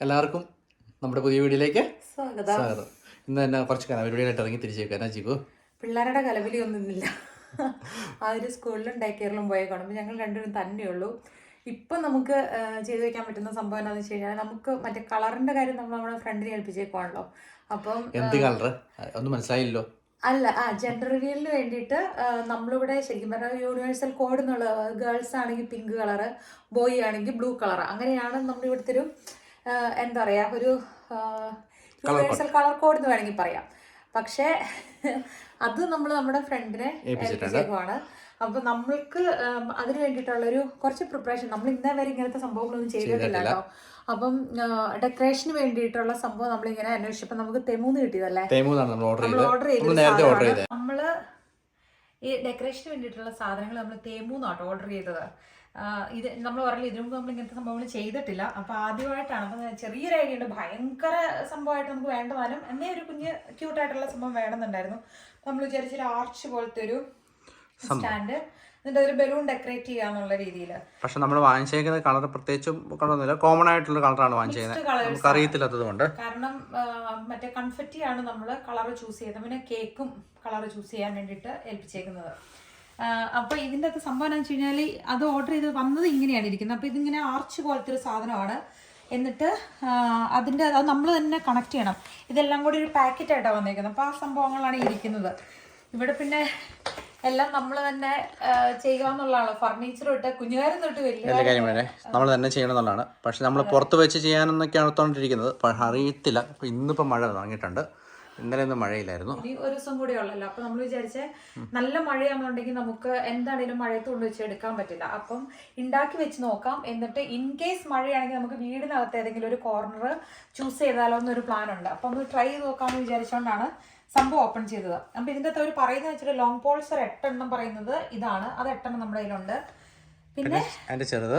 എല്ലാവർക്കും നമ്മുടെ പുതിയ വീഡിയോയിലേക്ക് സ്വാഗതം. സ്വാഗതം. ഇന്ന് തന്നെ കുറച്ച് കലാപരിപാടികളായിട്ട് ഇറങ്ങി തിരിച്ചേക്കാനാ ജിബു? പിള്ളേരുടെ കലവിലി ഒന്നുമില്ല ആ ഒരു സ്കൂളിലും ഡേ കെയറിലും പോയ കാണുമ്പോൾ ഞങ്ങൾ രണ്ടുപേരും തന്നെയുള്ളൂ ഇപ്പം നമുക്ക് ചെയ്തു വെക്കാൻ പറ്റുന്ന സംഭവം എന്താണെന്ന് വെച്ച് കഴിഞ്ഞാൽ നമുക്ക് മറ്റേ കളറിന്റെ കാര്യം നമ്മൾ നമ്മുടെ ഫ്രണ്ടിനെ ഏൽപ്പിച്ചേക്കുവാണല്ലോ. അപ്പം എന്ത് കളർ ഒന്നും മനസ്സിലായില്ലോ അല്ല ആ ജെൻഡർ റിവ്യൂലിന് വേണ്ടിയിട്ട് നമ്മളിവിടെ ശരിക്കും പറഞ്ഞാൽ യൂണിവേഴ്സൽ കോഡ് എന്നുള്ള ഗേൾസ് ആണെങ്കിൽ പിങ്ക് കളറ് ബോയ് ആണെങ്കിൽ ബ്ലൂ കളർ അങ്ങനെയാണ് നമ്മുടെ ഇവിടുത്തെ ഒരു എന്താ പറയാ ഒരു യൂണിവേഴ്സൽ കളർ കോഡ് എന്ന് വേണമെങ്കിൽ പറയാം. പക്ഷേ അത് നമ്മൾ നമ്മുടെ ഫ്രണ്ടിനെ ഏൽപ്പിച്ചേക്കുവാണ് അപ്പൊ നമ്മൾക്ക് അതിന് വേണ്ടിയിട്ടുള്ള ഒരു കുറച്ച് പ്രിപ്പറേഷൻ നമ്മൾ ഇന്നേ വരെ ഇങ്ങനത്തെ സംഭവങ്ങളൊന്നും ചെയ്തിട്ടില്ല കേട്ടോ. അപ്പം ഡെക്കറേഷന് വേണ്ടിയിട്ടുള്ള സംഭവം നമ്മൾ ഇങ്ങനെ അന്വേഷിച്ചപ്പോൾ നമുക്ക് തെമൂന്ന് കിട്ടിയതല്ലേ? നമ്മൾ ഓർഡർ ചെയ്തത്. നമ്മൾ ഈ ഡെക്കറേഷന് വേണ്ടിയിട്ടുള്ള സാധനങ്ങൾ നമ്മൾ തേമൂന്നാട്ടോ ഓർഡർ ചെയ്തത്. ഇത് നമ്മൾ പറഞ്ഞില്ല ഇതിനു മുമ്പ് നമ്മൾ ഇങ്ങനത്തെ സംഭവങ്ങൾ ചെയ്തിട്ടില്ല. അപ്പൊ ആദ്യമായിട്ടാണ്. അപ്പൊ ചെറിയൊരു ഐഡിയ ഉണ്ട്. ഭയങ്കര സംഭവമായിട്ട് നമുക്ക് വേണ്ടതാനും എന്നേ ഒരു കുഞ്ഞ് ക്യൂട്ടായിട്ടുള്ള സംഭവം വേണമെന്നുണ്ടായിരുന്നു. നമ്മൾ വിചാരിച്ചൊരു ആർച്ച് പോലത്തെ ഒരു സ്റ്റാൻഡ് എന്നിട്ട് അതിൽ ബലൂൺ ഡെക്കറേറ്റ് ചെയ്യാന്നുള്ള രീതിയിൽ പക്ഷെ നമ്മൾ വാങ്ങിച്ചേക്കുന്ന കളർ പ്രത്യേകിച്ചും കളറൊന്നുമില്ല കോമൺ ആയിട്ടുള്ള കളറാണ് വാങ്ങിച്ചേക്കുന്നത് നമുക്ക് അറിയത്തില്ലാത്തത് കൊണ്ട് കാരണം മറ്റേ കൺഫെറ്റി ആണ് നമ്മൾ കളർ ചൂസ് ചെയ്തത് പിന്നെ കേക്കും കളർ ചൂസ് ചെയ്യാൻ വേണ്ടിട്ട് ഏൽപ്പിച്ചേക്കുന്നത്. ആ, അപ്പൊ ഇതിന്റെ അകത്ത് സംഭവം എന്ന് വെച്ച് കഴിഞ്ഞാൽ അത് ഓർഡർ ചെയ്ത് വന്നത് ഇങ്ങനെയാണ് ഇരിക്കുന്നത്. അപ്പോൾ ഇതിങ്ങനെ ആർച്ച് പോലത്തെ ഒരു സാധനമാണ്. എന്നിട്ട് അതിന്റെ അത് നമ്മൾ തന്നെ കണക്ട് ചെയ്യണം. ഇതെല്ലാം കൂടി ഒരു പാക്കറ്റായിട്ടാണ് വന്നേക്കുന്നത്. അപ്പോൾ ആ സംഭവങ്ങളാണ് ഇരിക്കുന്നത്. ഇവിടെ പിന്നെ എല്ലാം നമ്മൾ തന്നെ ചെയ്യുക എന്നുള്ളതാണ് ഫർണിച്ചർ തൊട്ട് കുഞ്ഞുകാരൻ തൊട്ട് വലിയ കാര്യം നമ്മൾ തന്നെ ചെയ്യണമെന്നുള്ളതാണ് പക്ഷെ നമ്മൾ പുറത്ത് വെച്ച് ചെയ്യാനെന്നൊക്കെയാണ് തോന്നിട്ടിരിക്കുന്നത് അറിയത്തില്ല. ഇന്നിപ്പോ ഇന്നിപ്പോൾ മഴ തുടങ്ങിയിട്ടുണ്ട്. ഇന്നലെ ഒന്നും മഴയില്ലായിരുന്നു. ഇനി ഒരു ദിവസം കൂടെ ഉള്ളല്ലോ. അപ്പൊ നമ്മൾ വിചാരിച്ച നല്ല മഴയാണെന്നുണ്ടെങ്കിൽ നമുക്ക് എന്താണെങ്കിലും മഴയത്ത് കൊണ്ട് വെച്ച് എടുക്കാൻ പറ്റില്ല. അപ്പം ഉണ്ടാക്കി വെച്ച് നോക്കാം. എന്നിട്ട് ഇൻ കേസ് മഴയാണെങ്കിൽ നമുക്ക് വീടിനകത്ത് ഏതെങ്കിലും ഒരു കോർണർ ചൂസ് ചെയ്താലോ എന്നൊരു പ്ലാൻ ഉണ്ട്. അപ്പൊ ഒന്ന് ട്രൈ ചെയ്ത് നോക്കാമെന്ന് വിചാരിച്ചുകൊണ്ടാണ് സംഭവം ഓപ്പൺ ചെയ്തത്. അപ്പൊ ഇതിന്റെ അകത്ത് ഒരു പറയുന്നത് വെച്ചിട്ട് ലോങ് പോൾസ് ഒരു എട്ടെണ്ണം പറയുന്നത് ഇതാണ്. അത് എട്ടെണ്ണം നമ്മുടെ കയ്യിലുണ്ട്. പിന്നെ അതിന്റെ ചെറുത്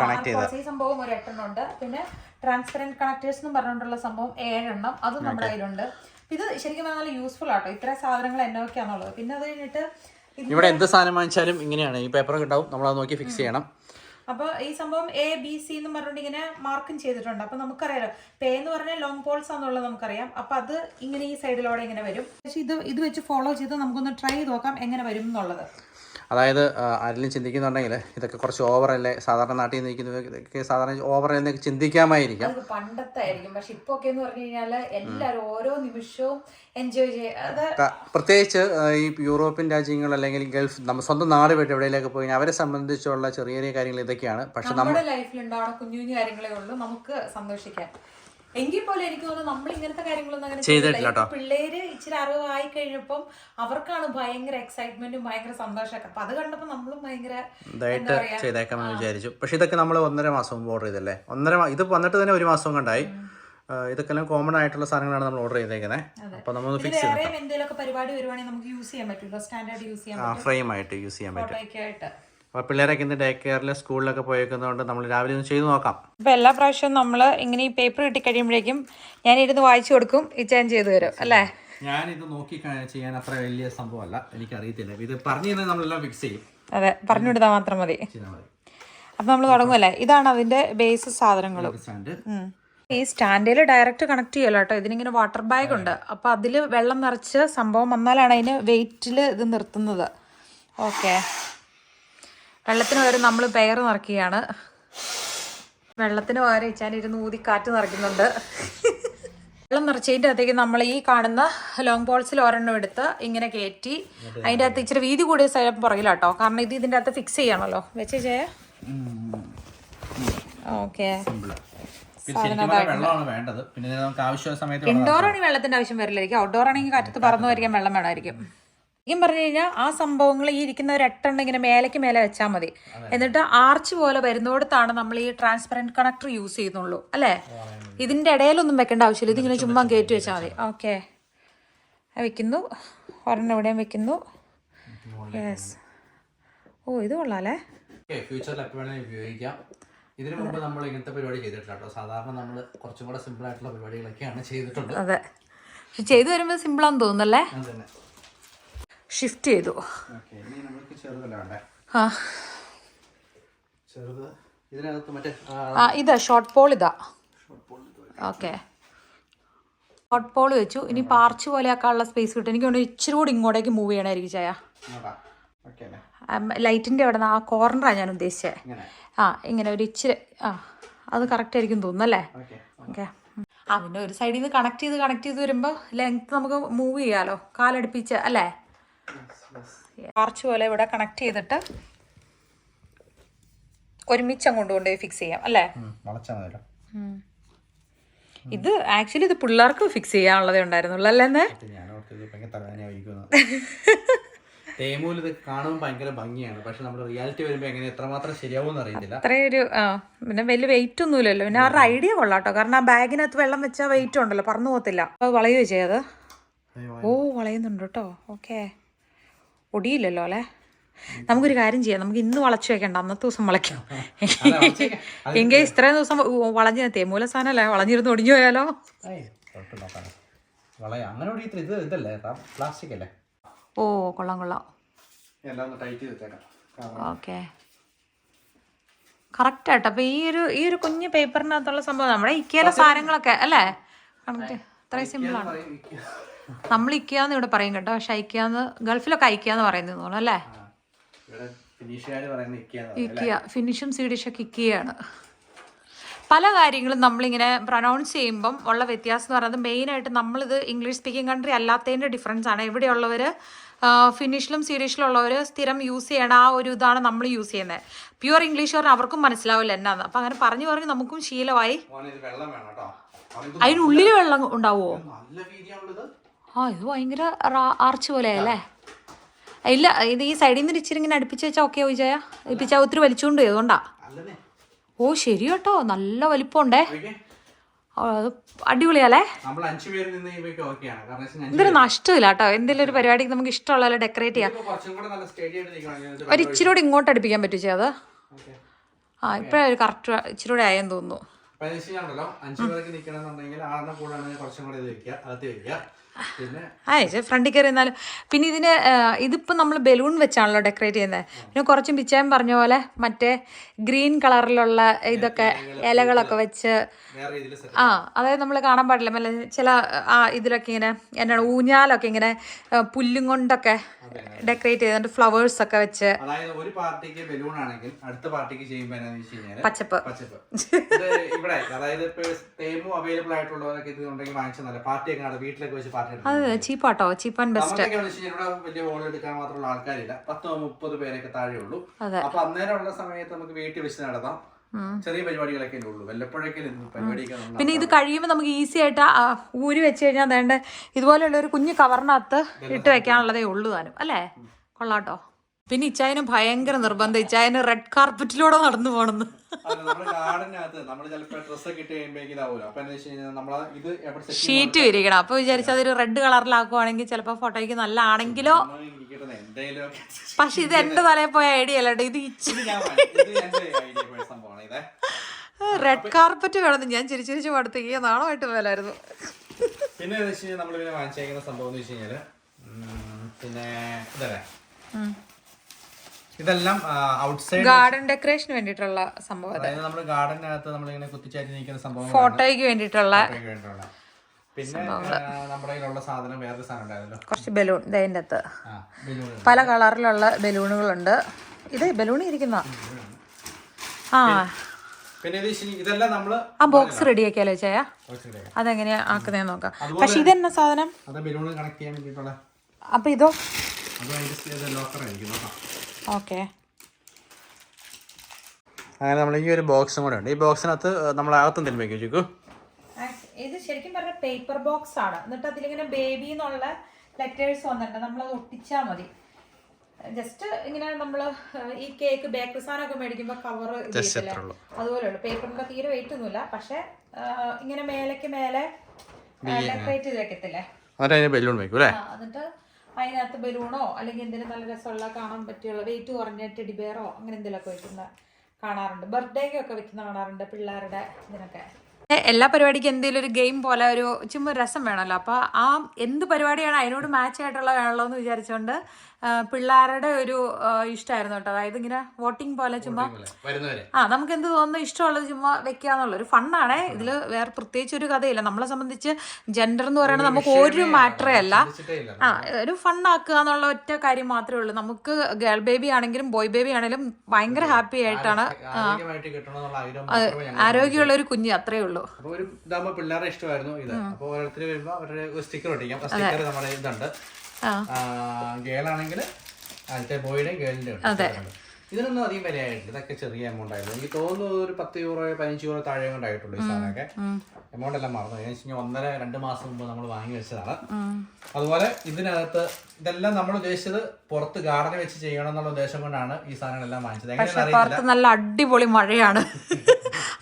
കണക്ട് ചെയ്ത. ഈ സംഭവം ഒരു എട്ടെണ്ണം ഉണ്ട്. പിന്നെ ട്രാൻസ്പെറന്റ് കണക്ടേഴ്സ് എന്ന് പറഞ്ഞുകൊണ്ടുള്ള സംഭവം ഏഴെണ്ണം. അതും നമ്മുടെ കയ്യിലുണ്ട്. ഇത് ശരിക്കും പറഞ്ഞാൽ യൂസ്ഫുൾ ആട്ടോ. ഇത്ര സാധനങ്ങൾ എന്നൊക്കെയാണുള്ളത് പിന്നെ അത് കഴിഞ്ഞിട്ട് ഇവിടെ എന്ത് സാധനം വാങ്ങിച്ചാലും ഇങ്ങനെയാണ്. ഈ പേപ്പർ കിട്ടാവും. നമ്മൾ അത് നോക്കി ഫിക്സ് ചെയ്യണം. അപ്പോൾ ഈ സംഭവം എ ബി സി എന്ന് പറഞ്ഞുകൊണ്ട് ഇങ്ങനെ മാർക്കും ചെയ്തിട്ടുണ്ട്. അപ്പോൾ നമുക്കറിയാലോ. പേ എന്ന് പറഞ്ഞാൽ ലോങ് പോൾസ് ആണെന്നുള്ളത് നമുക്കറിയാം. അപ്പോൾ അത് ഇങ്ങനെ ഈ സൈഡിലൂടെ ഇങ്ങനെ വരും. പക്ഷെ ഇത് ഇത് വെച്ച് ഫോളോ ചെയ്ത് നമുക്കൊന്ന് ട്രൈ ചെയ്ത് നോക്കാം എങ്ങനെ വരും എന്നുള്ളത്. അതായത് ആരെങ്കിലും ചിന്തിക്കുന്നുണ്ടെങ്കിൽ ഇതൊക്കെ കുറച്ച് ഓവറല്ലേ സാധാരണ നാട്ടിൽ നിൽക്കുന്ന സാധാരണ ഓവർ എന്നൊക്കെ ചിന്തിക്കാമായിരിക്കാം. അത് പണ്ടത്തെ പക്ഷെ ഒക്കെ എന്ന് പറഞ്ഞു ഓരോ നിമിഷവും എൻജോയ് ചെയ്യുക പ്രത്യേകിച്ച് ഈ യൂറോപ്യൻ രാജ്യങ്ങൾ അല്ലെങ്കിൽ ഗൾഫ് നമ്മൾ സ്വന്തം നാട് വിട്ട് എവിടെയൊക്കെ പോയി അവരെ സംബന്ധിച്ചുള്ള ചെറിയ ചെറിയ കാര്യങ്ങൾ ഇതൊക്കെയാണ്. പക്ഷെ നമ്മുടെ ലൈഫിൽ ഉണ്ടാവുന്ന കുഞ്ഞു കുഞ്ഞു കാര്യങ്ങളേ ഉള്ളൂ. നമുക്ക് സന്തോഷിക്കാൻ എങ്കിൽ പോലും എനിക്ക് തോന്നുന്നു നമ്മൾ ഇങ്ങനത്തെ കാര്യങ്ങളൊന്നും അങ്ങനെ ചെയ്തിട്ടില്ല പിള്ളേര് ഇച്ചിരി അറിവായി കഴിഞ്ഞപ്പം അവർക്കാണ് ഭയങ്കര എക്സൈറ്റ്മെന്റും ഭയങ്കര സന്തോഷമൊക്കെ. അപ്പൊ അത് കണ്ടപ്പോ നമ്മളും ഭയങ്കര ചെയ്തേക്കാമെന്ന് വിചാരിച്ചു. പക്ഷെ ഇതൊക്കെ നമ്മൾ ഒന്നര മാസം മുമ്പ് ഓർഡർ ചെയ്തല്ലേ? ഒന്നര ഇത് വന്നിട്ട് തന്നെ ഒരു മാസം കണ്ടായി. ഇതൊക്കെ കോമൺ ആയിട്ടുള്ള സാധനങ്ങളാണ് നമ്മൾ ഓർഡർ ചെയ്തേക്കുന്നത് അപ്പൊ നമ്മൾ ഫിക്സ് ചെയ്ത് വേറെ എന്തെങ്കിലുമൊക്കെ പരിപാടി വരുവാണെങ്കിൽ നമുക്ക് യൂസ് ചെയ്യാൻ പറ്റും. സ്റ്റാൻഡേർഡ് യൂസ് ചെയ്യാൻ ഫ്രെയിം ആയിട്ട് യൂസ് ചെയ്യാൻ പറ്റും. അപ്പോൾ പിള്ളേരൊക്കെ ഇന്ന് ഡേ കെയറിൽ സ്കൂളിലൊക്കെ പോയേക്കുന്നതുകൊണ്ട് നമ്മൾ രാവിലെ ഒന്ന് ചെയ്ത് നോക്കാം. അപ്പൊ എല്ലാ പ്രാവശ്യവും നമ്മൾ ഇങ്ങനെ ഈ പേപ്പർ കിട്ടി കഴിയുമ്പോഴേക്കും ഞാൻ ഇരുന്ന് വായിച്ചു കൊടുക്കും ഇച്ചാൻ ചെയ്തു തരും അല്ലേ? ഞാനിത് നോക്കി ചെയ്യാൻ അത്ര വലിയ സംഭവമല്ല എനിക്കറിയത്തില്ല. ഇത് പറഞ്ഞു തന്നെ നമ്മളെല്ലാം ഫിക്സ് ചെയ്യും. അതെ പറഞ്ഞു കൊടുത്താൽ മാത്രം മതി. അപ്പം നമ്മൾ തുടങ്ങുമല്ലേ ഇതാണ് അതിന്റെ ബേസ് സാധനങ്ങൾ ഈ സ്റ്റാൻഡിൽ ഡയറക്റ്റ് കണക്ട് ചെയ്യല്ലോ കേട്ടോ. ഇതിനിങ്ങനെ വാട്ടർ ബാഗ് ഉണ്ട്. അപ്പൊ അതിൽ വെള്ളം നിറച്ച് സംഭവം വന്നാലാണ് അതിന് വെയിറ്റിൽ ഇത് നിർത്തുന്നത്. ഓക്കെ വെള്ളത്തിന് പകരം നമ്മൾ പെയർ നിറക്കുകയാണ് വെള്ളത്തിന് പകരം ഇച്ചാൻ ഇരുന്ന് ഊതി കാറ്റ് നിറയ്ക്കുന്നുണ്ട്. വെള്ളം നിറച്ചതിന്റെ അകത്തേക്ക് നമ്മൾ ഈ കാണുന്ന ലോങ് ബോൾസിൽ ഒരെണ്ണം എടുത്ത് ഇങ്ങനെ കയറ്റി അതിന്റെ അകത്ത് ഇച്ചിരി വീതി കൂടിയ സ്ഥലം പുറകിലാട്ടോ. കാരണം ഇത് ഇതിന്റെ അകത്ത് ഫിക്സ് ചെയ്യണമല്ലോ വെച്ച് ചെയ്യ ഓക്കെ ഇൻഡോർ ആണെങ്കിൽ വെള്ളത്തിന്റെ ആവശ്യം വരില്ലായിരിക്കും. ഔട്ട്ഡോർ ആണെങ്കിൽ കാറ്റത്ത് പറന്നു വരിക്കാൻ വെള്ളം വേണമായിരിക്കും. ശരിക്കും പറഞ്ഞു കഴിഞ്ഞാൽ ആ സംഭവങ്ങൾ ഈ ഇരിക്കുന്ന ഒരു എട്ടെണ്ണം ഇങ്ങനെ മേലേക്ക് മേലെ വെച്ചാൽ മതി. എന്നിട്ട് ആർച്ച് പോലെ വരുന്നിടത്താണ് നമ്മൾ ഈ ട്രാൻസ്പെറന്റ് കണക്ടർ യൂസ് ചെയ്യുന്നുള്ളൂ. അല്ലേ? ഇതിന്റെ ഇടയിലൊന്നും വെക്കേണ്ട ആവശ്യമില്ല. ഇതിങ്ങനെ ചുമ്മാ കയറ്റി വെച്ചാൽ മതി. ഓക്കെ വെക്കുന്നു. ഒരെണ്ണം ഇവിടെയും വെക്കുന്നു? യെസ് ഓ ഇത് കൊള്ളാല്ലേ? ഫ്യൂച്ചറിൽ എപ്പോൾ വേണമെങ്കിലും ഉപയോഗിക്കാം. ഇതിനു മുമ്പ് നമ്മൾ ഇങ്ങനത്തെ പരിപാടി ചെയ്തിട്ടില്ല കേട്ടോ. സാധാരണ നമ്മൾ കുറച്ചും കൂടെ സിമ്പിൾ ആയിട്ടുള്ള പരിപാടികളൊക്കെയാണ് ചെയ്തിട്ടുള്ളത്. അതെ. ചെയ്തു വരുമ്പോൾ സിമ്പിളാന്ന് തോന്നുന്നല്ലേ? ഷിഫ്റ്റ് ചെയ്തു. ആ. ഇതാ ഷോർട്ട് പോൾ ഇതാ. ഓക്കെ ഷോർട്ട് പോൾ വെച്ചു. ഇനി പാർച്ച് പോലെ ആക്കാനുള്ള സ്പേസ് കിട്ടും. എനിക്ക് തോന്നുന്നു ഇച്ചിരി കൂടി ഇങ്ങോട്ടേക്ക് മൂവ് ചെയ്യണമായിരിക്കും ചായ. ലൈറ്റിന്റെ ലൈറ്റിന്റെ അവിടെ നിന്ന് ആ കോർണറാണ് ഞാൻ ഉദ്ദേശിച്ചത് ആ ഇങ്ങനെ ഒരു ഇച്ചിരി ആ അത് കറക്റ്റ് ആയിരിക്കും തോന്നുന്നല്ലേ ഓക്കെ ഓക്കെ ആ പിന്നെ ഒരു സൈഡിൽ നിന്ന് കണക്ട് ചെയ്ത് കണക്ട് ചെയ്ത് വരുമ്പോൾ ലെങ്ത് നമുക്ക് മൂവ് ചെയ്യാലോ. കാലടുപ്പിച്ച് അല്ലേ? ആർച്ച് പോലെ ഇവിടെ കണക്ട് ചെയ്തിട്ട് ഒരുമിച്ച് അങ്ങോട്ട് കൊണ്ടുപോയി ഫിക്സ് ചെയ്യാം അല്ലേ? ഇത് ആക്ച്വലി ഇത് പിള്ളേർക്ക് ഫിക്സ് ചെയ്യാനുള്ളതേ ഉണ്ടായിരുന്നുള്ളൂ അല്ലേ എന്നേ? ഇത് ഞാൻ ഓർത്തത് ഭയങ്കര തലവേദനയായിരിക്കുന്നത് തേമൂൽ ഇത് കാണുമ്പോൾ ഭയങ്കര ഭംഗിയാണ്. പക്ഷെ നമ്മുടെ റിയാലിറ്റി വരുമ്പോൾ എങ്ങനെ എത്രമാത്രം ശരിയാവും അറിയത്തില്ല. അത്രയൊരു ആ പിന്നെ വലിയ വെയിറ്റ് ഒന്നുമില്ലല്ലോ. പിന്നെ അവരുടെ ഐഡിയ കൊള്ളാട്ടോ കാരണം ആ ബാഗിനകത്ത് വെള്ളം വെച്ചാൽ വെയിറ്റ് ഉണ്ടല്ലോ പറന്നു പോകത്തില്ല. അപ്പോൾ വളയോ ചെയ്യത് ഓ വളയുന്നുണ്ട് കേട്ടോ. ഓക്കെ ഒടിയില്ലല്ലോ അല്ലേ? നമുക്കൊരു കാര്യം ചെയ്യാം. നമുക്ക് ഇന്ന് വളച്ചു വെക്കണ്ട. അന്നത്തെ ദിവസം വളയ്ക്കാം. എങ്കിൽ ഇത്രയും ദിവസം വളഞ്ഞ തേമൂല സാധനമല്ലേ. വളഞ്ഞിരുന്ന് ഒടിഞ്ഞു പോയാലോ? അല്ലേ? ഓ കൊള്ളാം കൊള്ളാം. ഓക്കെ. കറക്റ്റ് ആട്ടോ അപ്പൊ ഈ ഒരു ഈ ഒരു കുഞ്ഞു പേപ്പറിനകത്തുള്ള സംഭവം നമ്മുടെ ഇക്കേല സാധനങ്ങളൊക്കെ അല്ലേ? കണക്ട് ഇത്രയും സിമ്പിളാണ് നമ്മൾ ഇക്കാന്ന് ഇവിടെ പറയും കേട്ടോ. പക്ഷെ അയക്കാന്ന് ഗൾഫിലൊക്കെ അയക്കാന്ന് പറയുന്നത് തോന്നുന്നു അല്ലേ? ഇക്കിയ ഫിനിഷും സ്വീഡിഷൊക്കെ ഇക്കിയാണ് പല കാര്യങ്ങളും നമ്മളിങ്ങനെ പ്രൊനൗൺസ് ചെയ്യുമ്പം ഉള്ള വ്യത്യാസം എന്ന് പറയുന്നത് മെയിനായിട്ട് നമ്മളിത് ഇംഗ്ലീഷ് സ്പീക്കിംഗ് കൺട്രി അല്ലാത്തതിന്റെ ഡിഫറൻസ് ആണ്. ഇവിടെയുള്ളവർ ഫിനിഷിലും സ്വീഡിഷിലും ഉള്ളവർ സ്ഥിരം യൂസ് ചെയ്യണ ആ ഒരു ഇതാണ് നമ്മൾ യൂസ് ചെയ്യുന്നത്. പ്യുവർ ഇംഗ്ലീഷ് പറഞ്ഞാൽ അവർക്കും മനസ്സിലാവില്ല എന്നാന്ന് അപ്പം അങ്ങനെ പറഞ്ഞു പറഞ്ഞ് നമുക്കും ശീലമായി. അതിനുള്ളിൽ വെള്ളം ഉണ്ടാവുമോ ആ ഇത് ഭയങ്കര ആർച്ച് പോലെയല്ലേ? ഇല്ല ഇത് ഈ സൈഡിൽ നിന്ന് ഇച്ചിരി ഇങ്ങനെ അടുപ്പിച്ച് വെച്ചാൽ ഓക്കെ വിജയ. അടുപ്പിച്ചാൽ ഒത്തിരി വലിച്ചുകൊണ്ട് അതുകൊണ്ടാ. ഓ ശരി കേട്ടോ നല്ല വലിപ്പമുണ്ടേ. അടിപൊളിയാലേ ഇതൊരു നഷ്ടമില്ല കേട്ടോ. എന്തെങ്കിലും ഒരു പരിപാടിക്ക് നമുക്ക് ഇഷ്ടമുള്ള ഡെക്കറേറ്റ് ചെയ്യാം ഒരു ഇച്ചിരി കൂടി ഇങ്ങോട്ട് അടുപ്പിക്കാൻ പറ്റും അത്? ആ ഇപ്പോഴൊരു കറക്റ്റ് ഇച്ചിരി കൂടെ ആയെന്ന് തോന്നുന്നു. അപ്പൊ അത് ശരിയാണല്ലോ അഞ്ചു പേർക്ക് നിൽക്കണമെന്നുണ്ടെങ്കിൽ ആറിനെ കൂടാണെങ്കിൽ കുറച്ചും കൂടെ ഇത് വെക്കുക അകത്ത് വെക്കുക. പിന്നെ ഫ്രണ്ടിൽ കയറി എന്നാലും പിന്നെ ഇതിന് ഇതിപ്പോൾ നമ്മൾ ബലൂൺ വെച്ചാണല്ലോ ഡെക്കറേറ്റ് ചെയ്യുന്നത്. പിന്നെ കുറച്ചും പിച്ചായം പറഞ്ഞ പോലെ മറ്റേ ഗ്രീൻ കളറിലുള്ള ഇതൊക്കെ ഇലകളൊക്കെ വെച്ച് ആ അതായത് നമ്മൾ കാണാൻ പാടില്ല. ചില ആ ഇതിലൊക്കെ ഇങ്ങനെ എന്നാണ് ഊഞ്ഞാലൊക്കെ ഇങ്ങനെ പുല്ലും കൊണ്ടൊക്കെ ഡെക്കറേറ്റ് ചെയ്തിട്ട് ഫ്ലവേഴ്സ് ഒക്കെ വെച്ച് അതായത് ഒരു പാർട്ടിക്ക് ബലൂൺ ആണെങ്കിൽ അടുത്ത പാർട്ടിക്ക് ചെയ്യുമ്പോൾ എന്നാന്ന് വെച്ച് കഴിഞ്ഞാൽ പച്ചപ്പ്. പച്ചപ്പ്. ഇവിടെ അതായത് ഇപ്പൊ തേമു അവൈലബിൾ ആയിട്ടുള്ളവരൊക്കെ ഇത് ഉണ്ടെങ്കിൽ വാങ്ങിച്ചാൽ നല്ല പാർട്ടിയൊക്കെ നടത്തും. വീട്ടിലൊക്കെ വെച്ച് പാർട്ടി അത് ചീപ്പാട്ടോ ചീപ്പ് ആൻഡ് ബെസ്റ്റ്. ഇവിടെ വലിയ ഹോൾ എടുക്കാൻ മാത്രമുള്ള ആൾക്കാരില്ല. പത്തോ മുപ്പത് പേരൊക്കെ താഴെ ഉള്ളൂ. അപ്പൊ അന്നേരം ഉള്ള സമയത്ത് നമുക്ക് വീട്ടിൽ വെച്ച് നടത്താം. ചെറിയ പരിപാടികളൊക്കെ ഉള്ളൂ. വല്ലപ്പോഴൊക്കെ പിന്നെ ഇത് കഴിയുമ്പോൾ നമുക്ക് ഈസി ആയിട്ട് ഊരി വെച്ച് കഴിഞ്ഞാൽ വേണ്ട ഇതുപോലെയുള്ള ഒരു കുഞ്ഞു കവറിനകത്ത് ഇട്ട് വെക്കാനുള്ളതേ ഉള്ളൂ താനും. അല്ലേ? കൊള്ളാട്ടോ. പിന്നെ ഇച്ചായന് ഭയങ്കര നിർബന്ധം. ഇച്ചായന് റെഡ് കാർപ്പറ്റിലൂടെ നടന്നു പോണെന്ന്. ഷീറ്റ് വിരിക്കണം അപ്പൊ വിചാരിച്ച അതൊരു റെഡ് കളറിലാക്കുവാണെങ്കിൽ ചിലപ്പോ ഫോട്ടോയ്ക്ക് നല്ല ആണെങ്കിലോ പക്ഷെ ഇത് എന്റെ തലയിൽ പോയ ഐഡിയ അല്ലേ ഇത് ഇച്ചി ഇതേ റെഡ് കാർപ്പറ്റ് വേണമെന്ന് ഞാൻ ചിരിച്ചു ചിരിച്ചു മടുത്ത് ഈ നാണമായിട്ട് പോലായിരുന്നു. പിന്നെ വെച്ച് കഴിഞ്ഞാൽ നമ്മൾ പിന്നെ വാങ്ങിച്ചേക്കുന്ന സംഭവം എന്ന് വെച്ച് കഴിഞ്ഞാൽ പിന്നെ ഇതല്ലേ? ഇതെല്ലാം ഔട്ട്സൈഡ് ഗാർഡൻ ഡെക്കറേഷന് വേണ്ടിയിട്ടുള്ള സംഭവം അത്. അതായത് നമ്മൾ ഗാർഡനകത്ത് നമ്മളിങ്ങനെ കുത്തിച്ചാറ്റി നിൽക്കുന്ന സംഭവം ഫോട്ടോയ്ക്ക് വേണ്ടിയിട്ടുള്ള പിന്നെ ആ, നമ്മുടെ കയ്യിലുള്ള സാധനം വേറൊരു സാധനം ഉണ്ടായിരുന്നല്ലോ കുറച്ച് ബലൂൺ ഇതിന്റെ അകത്ത്. പല കളറിലുള്ള ബലൂണുകളുണ്ട്. ഇത് ബലൂൺ ഇരിക്കുന്ന. പിന്നെ ഇതെല്ലാം നമ്മൾ ആ ബോക്സ് റെഡി ആക്കിയാലോ കുറച്ചിട്ടേക്കാം. അതെങ്ങനെയാ ആക്കുന്നതെന്ന് നോക്കാം. പക്ഷെ ഇതെന്നാ സാധനം? അത് അപ്പൊ ഇതോ? അത് ഓക്കെ. അങ്ങനെ നമ്മൾ ഈ ഒരു ബോക്സും കൂടെ ഉണ്ട്. ഈ ബോക്സിനകത്ത് നമ്മൾ അകത്തും തന്നെ വെക്കും ചോദിക്കൂ ഇത് ശരിക്കും പറഞ്ഞ പേപ്പർ ബോക്സ് ആണ്. എന്നിട്ട് അതിലിങ്ങനെ ബേബി എന്നുള്ള ലെറ്റേഴ്സ് വന്നിട്ടുണ്ട്. നമ്മളത് ഒട്ടിച്ചാൽ മതി. ജസ്റ്റ് ഇങ്ങനെ നമ്മൾ ഈ കേക്ക് ബേക്കറി സാധനമൊക്കെ മേടിക്കുമ്പോൾ കവർ അതുപോലെയുള്ളൂ. പേപ്പറിന്റെ തീരെ വെയിറ്റ് ഒന്നുമില്ല. പക്ഷെ ഇങ്ങനെ മേലേക്ക് മേലെ ഡെക്കറേറ്റ് ചെയ്ത് വെക്കത്തില്ലേ? എന്നിട്ട് ബലൂൺ വെക്കും അല്ലേ? ആ, എന്നിട്ട് അതിനകത്ത് ബലൂണോ അല്ലെങ്കിൽ എന്തെങ്കിലും നല്ല രസമുള്ള കാണാൻ പറ്റിയുള്ള വെയിറ്റ് കുറഞ്ഞ ടെഡി ബെയറോ അങ്ങനെ എന്തെങ്കിലുമൊക്കെ വെക്കുന്ന കാണാറുണ്ട്. ബർത്ത്ഡേക്ക് ഒക്കെ വെക്കുന്ന കാണാറുണ്ട് പിള്ളേരുടെ ഇതിനൊക്കെ. എല്ലാ പരിപാടിക്കും എന്തെങ്കിലും ഒരു ഗെയിം പോലെ ഒരു ചുമ്മാ രസം വേണമല്ലോ. അപ്പോൾ ആ എന്ത് പരിപാടിയാണ് അതിനോട് മാച്ച് ആയിട്ടുള്ള വേണമല്ലോ എന്ന് വിചാരിച്ചുകൊണ്ട് പിള്ളേരുടെ ഒരു ഇഷ്ടമായിരുന്നു കേട്ടോ. അതായത് ഇങ്ങനെ വോട്ടിംഗ് പോലെ ചുമ്മാ ആ നമുക്ക് എന്ത് തോന്നുന്നു ഇഷ്ടമുള്ളത് ചുമ്മാ വെക്കാന്നുള്ള. ഒരു ഫണ്ണാണേ. ഇതിൽ വേറെ പ്രത്യേകിച്ച് ഒരു കഥയില്ല. നമ്മളെ സംബന്ധിച്ച് ജെൻഡർ എന്ന് പറയുന്നത് നമുക്ക് ഒരു മാറ്ററേ അല്ല. ആ ഒരു ഫണ്ണാക്കുക എന്നുള്ള ഒറ്റ കാര്യം മാത്രമേ ഉള്ളൂ. നമുക്ക് ഗേൾ ബേബി ആണെങ്കിലും ബോയ് ബേബി ആണെങ്കിലും ഭയങ്കര ഹാപ്പി ആയിട്ടാണ് ആരോഗ്യമുള്ള ഒരു കുഞ്ഞ് അത്രേ ഉള്ളൂ. പിള്ളേരുടെ ഇഷ്ടമായിരുന്നു ഇത്. അപ്പോൾ ഓരോരുത്തർ അവരുടെ സ്റ്റിക്കർ ഒട്ടിക്കാം സ്റ്റിക്കർ നമ്മുടെ ഇതുണ്ട്. ആ. ഗേളാണെങ്കിൽ അതിന്റെ ബോയുടെ ഗേളിന്റെ ഇതിനൊന്നും അധികം വിലയായിട്ടില്ല. ഇതൊക്കെ ചെറിയ എമൗണ്ട് ആയിരുന്നു. എനിക്ക് തോന്നുന്നു ഒരു പത്ത് യൂറോ പതിനഞ്ച് യൂറോ താഴെ കൊണ്ടായിട്ടുള്ളൂ ഈ സാധനമൊക്കെ. എമൗണ്ട് എല്ലാം മറന്നു. എന്ന് കഴിഞ്ഞാൽ ഒന്നര രണ്ട് മാസം മുമ്പ് നമ്മൾ വാങ്ങി വെച്ചതാണ്. അതുപോലെ ഇതിനകത്ത് ഇതെല്ലാം നമ്മൾ ഉദ്ദേശിച്ചത് പുറത്ത് ഗാർഡൻ വെച്ച് ചെയ്യണം എന്നുള്ള ഉദ്ദേശം കൊണ്ടാണ് ഈ സാധനങ്ങളെല്ലാം വാങ്ങിച്ചത്. എങ്ങനെയാണ് നല്ല അടിപൊളി മഴയാണ്.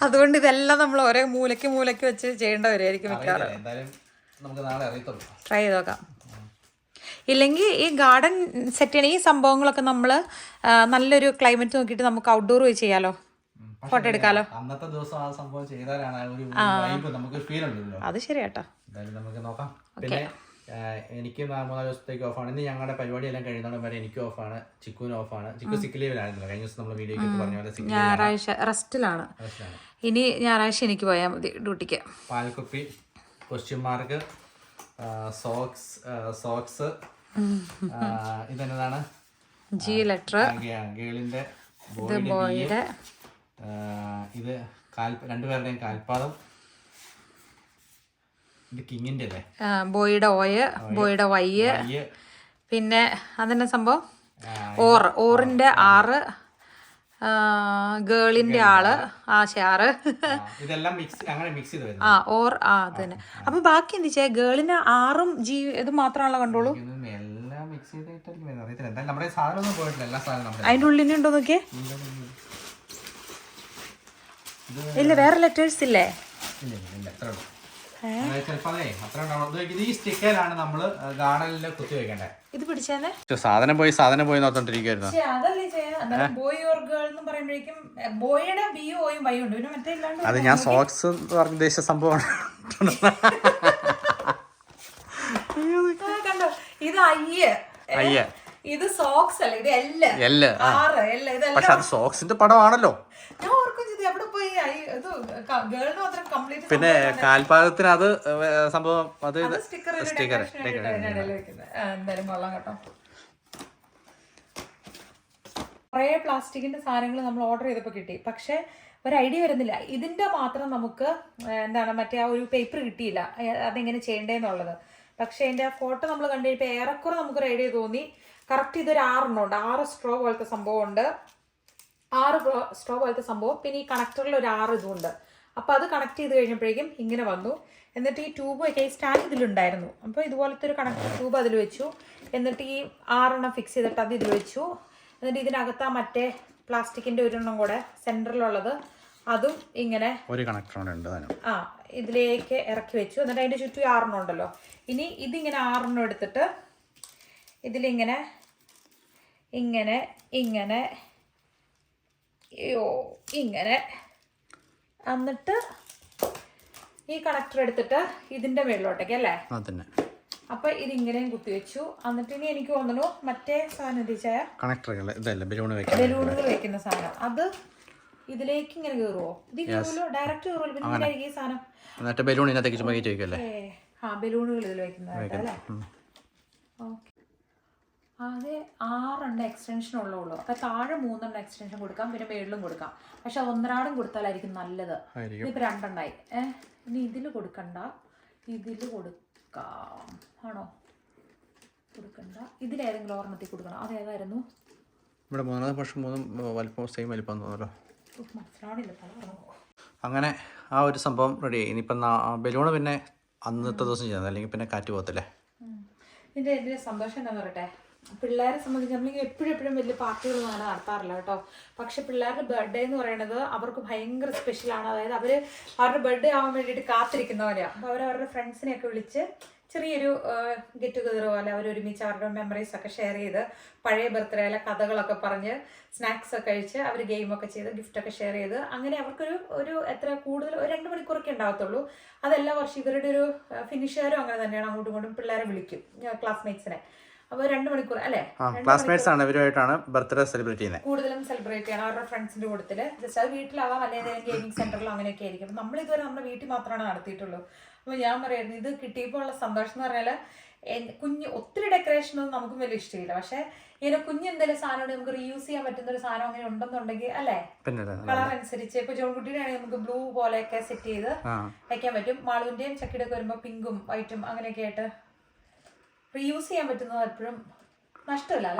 അതുകൊണ്ട് ഇതെല്ലാം നമ്മൾ ഓരോ മൂലയ്ക്ക് മൂലയ്ക്ക് വെച്ച് ചെയ്യേണ്ടവരായിരിക്കും മിക്കവാറും. എന്തായാലും നമുക്ക് നാളെ അറിയത്തുള്ളൂ. ട്രൈ ചെയ്ത് നോക്കാം. ഇല്ലെങ്കിൽ ഈ ഗാർഡൻ സെറ്റ് ചെയ്യണ ഈ സംഭവങ്ങളൊക്കെ നമ്മൾ നല്ലൊരു ക്ലൈമറ്റ് നോക്കിയിട്ട് നമുക്ക് ഔട്ട്ഡോർ പോയി ചെയ്യാലോ? ഫോട്ടോ എടുക്കാലോ? അന്നത്തെ ദിവസം ആ സംഭവം ചെയ്താലാണ് ഒരു വൈബ് നമുക്ക് ഫീൽ ഉണ്ടല്ലോ. അത് ശരിയാട്ടോ. എന്തായാലും നമുക്ക് നോക്കാം. പിന്നെ എനിക്ക് നാല് മൂന്നാൽ ദിവസത്തേക്ക് ആണ്. ഇന്ന് ഞങ്ങളുടെ പരിപാടി എല്ലാം കഴിയുന്നോളം വരെ എനിക്ക് ഓഫ് ഓഫാണ് ചിക്കുവിന് ആണ്. ചിക്കു സിക്ക് ലീവിലായിരുന്നല്ലോ കഴിഞ്ഞ ദിവസം നമ്മൾ വീഡിയോ പറഞ്ഞ പോലെ ഞായറാഴ്ച റെസ്റ്റിലാണ്. ഇനി ഞായറാഴ്ച എനിക്ക് പോയാൽ മതി ഡ്യൂട്ടിക്ക്. പാൽക്കുപ്പി ക്വസ്റ്റ്യൻ മാർക്ക് സോക്സ് സോക്സ് ഇതെന്നതാണ്? ജി ലെറ്റർ ഗേളിന്റെ ബോയുടെ ഇത് രണ്ടുപേരുടെയും കാൽപാദം. ഇത് കിങ്ങിന്റെ അല്ലേ ബോയുടെ ഓയ് ബോയുടെ വയ്യ് പിന്നെ അതെന്നെ സംഭവം? ഓർ ഓറിന്റെ ആറ് ഗേളിന്റെ ആൾ ആ ഷാറ് ആ, ഇതെല്ലാം മിക്സ് അങ്ങനെ മിക്സ് ചെയ്ത് ആ ഓർ ആ അത് തന്നെ അപ്പൊ ബാക്കി എന്ത് ചെയ്യാ? ഗേളിന് ആറും ജി ഇത് മാത്രമാണല്ലോ കണ്ടോളൂ മിക്സ് ചെയ്തിട്ടായിരിക്കും വരുന്നത് അറിയത്തില്ല. എന്തായാലും നമ്മുടെ സാധനം ഒന്നും പോയിട്ടില്ല. എല്ലാ സാധനവും നമ്മുടെ അതിന്റെ ഉള്ളിൽ ഉണ്ടോ നോക്കിയേ? ഇല്ല വേറെ ലെറ്റേഴ്സ് ഇല്ലേ? ഇല്ല അത്ര ഉള്ളൂ. സാധനം പോയി സാധനം പോയി നോക്കണ്ടിരിക്കുന്നു പക്ഷേ അതല്ലേ ചെയ്യാ? ബോയ് ഓർ ഗേൾ എന്ന് പറയുമ്പോഴേക്കും ബോയുടെ ബിയും ഓയും വൈ ഉണ്ട്. പിന്നെ മറ്റേ ഇല്ലാണ്ട് അത് ഞാൻ സോക്സ് എന്ന് പറഞ്ഞ ഉദ്ദേശിച്ച സംഭവമാണ്. കണ്ടോ? ഇത് അയ്യ ഇത് സോക്സ് അല്ല? ഇത് എല്ല് എല്ല് ആറ് എല്ല് ഇതെല്ലാം പക്ഷെ അത് സോക്സിന്റെ പടമാണല്ലോ. ഞാൻ ഓർക്കും ചെയ്തു എവിടെ പോയി? ഇത് ഗേളിന് മാത്രം കംപ്ലീറ്റ് പിന്നെ കാൽപാദത്തിന് അത് സംഭവം അത് സ്റ്റിക്കർ സ്റ്റിക്കർ എന്തായാലും കൊള്ളാം കേട്ടോ. കുറേ പ്ലാസ്റ്റിക്കിന്റെ സാധനങ്ങൾ നമ്മൾ ഓർഡർ ചെയ്തപ്പോൾ കിട്ടി. പക്ഷെ ഒരു ഐഡിയ വരുന്നില്ല. ഇതിന്റെ മാത്രം നമുക്ക് എന്താണ് മറ്റേ ആ ഒരു പേപ്പർ കിട്ടിയില്ല. അതെങ്ങനെ ചെയ്യേണ്ടതെന്നുള്ളത് പക്ഷെ അതിന്റെ ഫോട്ടോ നമ്മൾ കണ്ടു കഴിഞ്ഞപ്പോൾ ഏറെക്കുറെ നമുക്ക് ഐഡിയ തോന്നി. കറക്റ്റ് ഇതൊരു ആറെണ്ണമുണ്ട് ആറ് സ്ട്രോ പോലത്തെ സംഭവം ഉണ്ട്. ആറ് സ്ട്രോ പോലത്തെ സംഭവം. പിന്നെ ഈ കണക്ടറിൽ ഒരു ആറ് ഇതുമുണ്ട് അപ്പോൾ അത് കണക്ട് ചെയ്ത് കഴിഞ്ഞപ്പോഴേക്കും ഇങ്ങനെ വന്നു. എന്നിട്ട് ഈ ട്യൂബ് ഒക്കെ ഈ സ്റ്റാൻഡ് ഇതിലുണ്ടായിരുന്നു. അപ്പോൾ ഇതുപോലത്തെ ഒരു കണക്ടർ ട്യൂബ് അതിൽ വെച്ചു. എന്നിട്ട് ഈ ആറെണ്ണം ഫിക്സ് ചെയ്തിട്ട് അത് ഇതിൽ വെച്ചു. എന്നിട്ട് ഇതിനകത്ത് ആ മറ്റേ പ്ലാസ്റ്റിക്കിന്റെ ഒരെണ്ണം കൂടെ സെന്ററിലുള്ളത് അതും ഇങ്ങനെ ഒരു ഉണ്ട് ആ ഇതിലേക്ക് ഇറക്കി വെച്ചു. എന്നിട്ട് അതിന്റെ ചുറ്റും ആറെണ്ണം ഉണ്ടല്ലോ. ഇനി ഇതിങ്ങനെ ആറെണ്ണം എടുത്തിട്ട് ഇതിലിങ്ങനെ ഇങ്ങനെ ഇങ്ങനെ യോ ഇങ്ങനെ എന്നിട്ട് ഈ കണക്ടർ എടുത്തിട്ട് ഇതിന്റെ മേളിലോട്ടേക്ക് അല്ലേ? അപ്പൊ ഇതിങ്ങനെയും കുത്തിവെച്ചു എന്നിട്ട് ഇനി എനിക്ക് തോന്നുന്നു മറ്റേ സാധനം കണക്ടറുകൾ ബലൂൺ വെക്കാൻ ബലൂണുകൾ വെക്കുന്ന സാധനം. അത് ഇതിലേക്ക് ഇങ്ങനെ കയറുമോ ഇത് കയറുമല്ലോ ഡയറക്റ്റ് കയറുമല്ലോ പിന്നെ ഈ സാധനം. എന്നിട്ട് ബലൂൺ ഇതിനകത്തേക്ക് ചുമ്മാ കയറ്റി വെക്കല്ലേ ഏ, ആ ബലൂണുകൾ ഇതിൽ വെക്കുന്നതായിട്ട് അല്ലേ? ഓക്കെ. ആകെ ആറെണ്ണം എക്സ്റ്റൻഷൻ ഉള്ളൂ അപ്പൊ താഴെ മൂന്നെണ്ണം എക്സ്റ്റൻഷൻ കൊടുക്കാം പിന്നെ മേളിലും കൊടുക്കാം. പക്ഷെ ഒന്നരാടും കൊടുത്താലായിരിക്കും നല്ലത്. ഇപ്പൊ രണ്ടെണ്ണായി. ഏഹ് ഇനി ഇതിൽ കൊടുക്കണ്ട. ഇതിൽ കൊടുക്കാം. ആണോ? കൊടുക്കണ്ട. ഇതിലേതെങ്കിലും ഓർമ്മത്തിൽ കൊടുക്കണം. അതേതായിരുന്നു? ഇവിടെ മൂന്നാമത്തെ പക്ഷെ മൂന്നും വലിപ്പം സെയിം വലിപ്പം തോന്നല്ലോ അങ്ങനെ ആ ഒരു സംഭവം റെഡി ആയി. ഇനിയിപ്പം ബലൂണ് പിന്നെ അന്നത്തെ ദിവസം ചെയ്യുന്നത് അല്ലെങ്കിൽ പിന്നെ കാറ്റ് പോകത്തില്ലേ? ഇതിന്റെ ഇതിന്റെ സന്തോഷം എന്താ പറയട്ടെ? പിള്ളേരെ സംബന്ധിച്ച് നമ്മളിങ്ങനെ എപ്പോഴും എപ്പോഴും വലിയ പാർട്ടികളൊന്നും അങ്ങനെ നടത്താറില്ല കേട്ടോ. പക്ഷെ പിള്ളേരുടെ ബർത്ത്ഡേ എന്ന് പറയുന്നത് അവർക്ക് ഭയങ്കര സ്പെഷ്യലാണ് അതായത് അവർ അവരുടെ ബർത്ത്ഡേ ആവാൻ വേണ്ടിയിട്ട് കാത്തിരിക്കുന്നവരെയാണ് അപ്പോൾ അവർ അവരുടെ ഫ്രണ്ട്സിനെയൊക്കെ വിളിച്ച് ചെറിയൊരു ഗെറ്റ് ടുഗദർ പോലെ അവർ ഒരുമിച്ച് അവരുടെ മെമ്മറീസ് ഒക്കെ ഷെയർ ചെയ്ത് പഴയ ബർത്ത്ഡേയിലെ കഥകളൊക്കെ പറഞ്ഞ് സ്നാക്സ് ഒക്കെ കഴിച്ച് അവർ ഗെയിമൊക്കെ ചെയ്ത് ഗിഫ്റ്റ് ഒക്കെ ഷെയർ ചെയ്ത് അങ്ങനെ അവർക്കൊരു ഒരു എത്ര കൂടുതൽ ഒരു രണ്ട് മണിക്കൂറൊക്കെ ഉണ്ടാകത്തുള്ളൂ അതെല്ലാ വർഷം ഇവരുടെ ഒരു ഫിനിഷുകാരും അങ്ങനെ തന്നെയാണ് അങ്ങോട്ടും ഇങ്ങോട്ടും പിള്ളേരെ വിളിക്കും ക്ലാസ്മേറ്റ്സിനെ അപ്പോൾ രണ്ട് മണിക്കൂർ അല്ലേ? ക്ലാസ്മേറ്റ്സ് ആണ് ഇവരുമായിട്ടാണ് ബർത്ത്ഡേ സെലിബ്രേറ്റ് ചെയ്യുന്നത് കൂടുതലും സെലിബ്രേറ്റ് ചെയ്യണം അവരുടെ ഫ്രണ്ട്സിന്റെ കൂട്ടത്തിൽ ജസ്റ്റ് അത് വീട്ടിലാവാം അല്ലെങ്കിൽ ഗെയിമിംഗ് സെന്ററിലോ അങ്ങനെയൊക്കെ ആയിരിക്കും. നമ്മളിതുവരെ നമ്മൾ ഇതുവരെ നമ്മുടെ വീട്ടിൽ മാത്രമാണ് നടത്തിയിട്ടുള്ളൂ. അപ്പോൾ ഞാൻ പറയായിരുന്നു ഇത് കിട്ടിയപ്പോൾ ഉള്ള സന്തോഷം എന്ന് പറഞ്ഞാൽ കുഞ്ഞ് ഒത്തിരി ഡെക്കറേഷൻ ഒന്നും നമുക്കും വലിയ ഇഷ്ടമില്ല. പക്ഷെ ഇങ്ങനെ കുഞ്ഞ് എന്തെങ്കിലും സാധനം നമുക്ക് റീയൂസ് ചെയ്യാൻ പറ്റുന്ന ഒരു സാധനം അങ്ങനെ ഉണ്ടെന്നുണ്ടെങ്കിൽ അല്ലേ? കളർ അനുസരിച്ച് ഇപ്പൊ ജോൺകുട്ടിയുടെ ആണെങ്കിൽ നമുക്ക് ബ്ലൂ പോലെയൊക്കെ സെറ്റ് ചെയ്ത് വയ്ക്കാൻ പറ്റും. മാളുവിന്റെയും ചക്കിയുടെ ഒക്കെ വരുമ്പോൾ പിങ്കും വൈറ്റും അങ്ങനെയൊക്കെ ആയിട്ട് റീയൂസ് ചെയ്യാൻ പറ്റുന്നത് എപ്പോഴും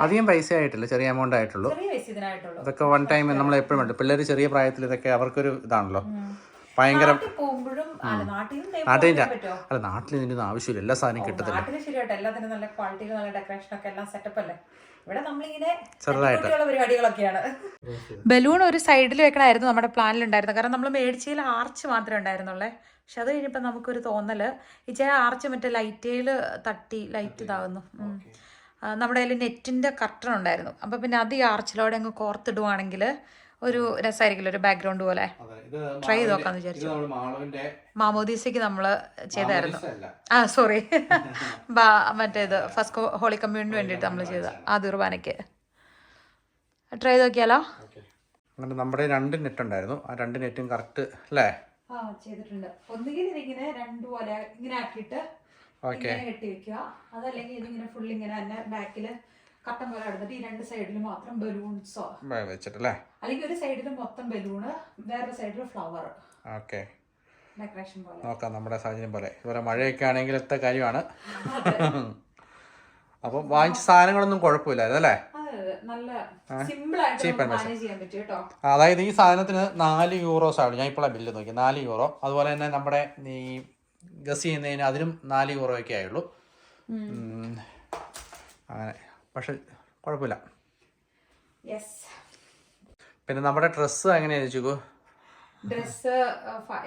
അധികം പൈസ ആയിട്ടില്ല ചെറിയ എമൗണ്ട് ആയിട്ടുള്ളൂ. ഇതൊക്കെ വൺ ടൈം നമ്മൾ എപ്പോഴും ഉണ്ട് പിള്ളേർ ചെറിയ പ്രായത്തിൽ ഇതൊക്കെ അവർക്കൊരു ഇതാണല്ലോ. ഭയങ്കര നാട്ടിൽ അല്ല നാട്ടിൽ ഇതിന്റെ ഒന്നും ആവശ്യമില്ല. എല്ലാ സാധനം കിട്ടത്തില്ല. നാട്ടിൽ ശരിയായിട്ട് എല്ലാത്തിനും നല്ല ക്വാളിറ്റിയിൽ നല്ല ഡെക്കറേഷൻ ഒക്കെ എല്ലാം സെറ്റപ്പ് അല്ലേ? ഇവിടെ നമ്മളിങ്ങനെ ചെറുതായിട്ട്. പരിപാടികളൊക്കെയാണ്. ബലൂൺ ഒരു സൈഡിൽ വെക്കണമായിരുന്നു നമ്മുടെ പ്ലാനിൽ ഉണ്ടായിരുന്നത്. കാരണം നമ്മൾ മേടിച്ചയിൽ ആർച്ച് മാത്രമേ ഉണ്ടായിരുന്നുള്ളേ. പക്ഷെ അത് കഴിഞ്ഞപ്പോൾ നമുക്കൊരു തോന്നൽ. ഈ ചില ആർച്ച് മറ്റേ ലൈറ്റേൽ തട്ടി ലൈറ്റ് ഇതാകുന്നു. നമ്മുടെ കയ്യിൽ നെറ്റിന്റെ കർട്ടൺ ഉണ്ടായിരുന്നു. അപ്പൊ പിന്നെ അത് ഈ ആർച്ചിലൂടെ അങ്ങ് കോർത്തിടുവാണെങ്കിൽ ഒരു രസമായിരിക്കില്ല ഒരു ബാക്ക്ഗ്രൗണ്ട് പോലെ. ട്രൈ ചെയ്ത് നോക്കാന്ന് വിചാരിച്ചു. മാളുവിന്റെ മാമോദീസയ്ക്ക് നമ്മൾ ചെയ്തായിരുന്നു. ആ സോറി മറ്റേത് ഫസ്റ്റ് ഹോളി കമ്മ്യൂണിന് വേണ്ടിയിട്ട് നമ്മൾ ചെയ്ത ആ ദുർബാനയ്ക്ക്. ട്രൈ ചെയ്ത് നോക്കിയാലോ? അങ്ങനെ നമ്മുടെ രണ്ട് നെറ്റ് ഉണ്ടായിരുന്നു. ആ രണ്ട് നെറ്റും കറക്റ്റ് അല്ലേ ആ ചെയ്തിട്ടുണ്ട്. ഒന്നുകിൽ ഇതിങ്ങനെ രണ്ട് പോലെ ഇങ്ങനെ ആക്കിയിട്ട് ഓക്കെ. ഇങ്ങനെ കെട്ടി വെക്കുക. അതല്ലെങ്കിൽ ഇതിങ്ങനെ ഫുൾ ഇങ്ങനെ തന്നെ ബാക്കിൽ കട്ടൻ പോലെ എടുത്തിട്ട് ഈ രണ്ട് സൈഡിൽ മാത്രം ബലൂൺസോ വെച്ചിട്ടല്ലേ? അല്ലെങ്കിൽ ഒരു സൈഡിൽ മൊത്തം ബലൂണ് വേറെ സൈഡിൽ ഫ്ലവർ ഓക്കെ. ഡെക്കറേഷൻ പോലെ. നോക്കാം നമ്മുടെ സാഹചര്യം പോലെ. ഇവരെ മഴയൊക്കെ ആണെങ്കിലത്തെ കാര്യമാണ്. അപ്പം വാങ്ങിച്ച സാധനങ്ങളൊന്നും കുഴപ്പമില്ലായിരുന്നു അല്ലേ? അതായത് ഈ സാധനത്തിന് നാല് യൂറോസ് ആണ്. ഞാൻ ഇപ്പോഴാണ് ബില്ല് നോക്കി നാല് യൂറോ അതുപോലെ തന്നെ നമ്മുടെ ഈ ഗസ് ചെയ്യുന്നതിന് അതിനും നാല് യൂറോ ഒക്കെ ആയുള്ളൂ. അങ്ങനെ. പക്ഷെ കുഴപ്പമില്ല. പിന്നെ നമ്മുടെ ഡ്രസ്സ് എങ്ങനെയാ ചോദിച്ചു ഡ്രസ്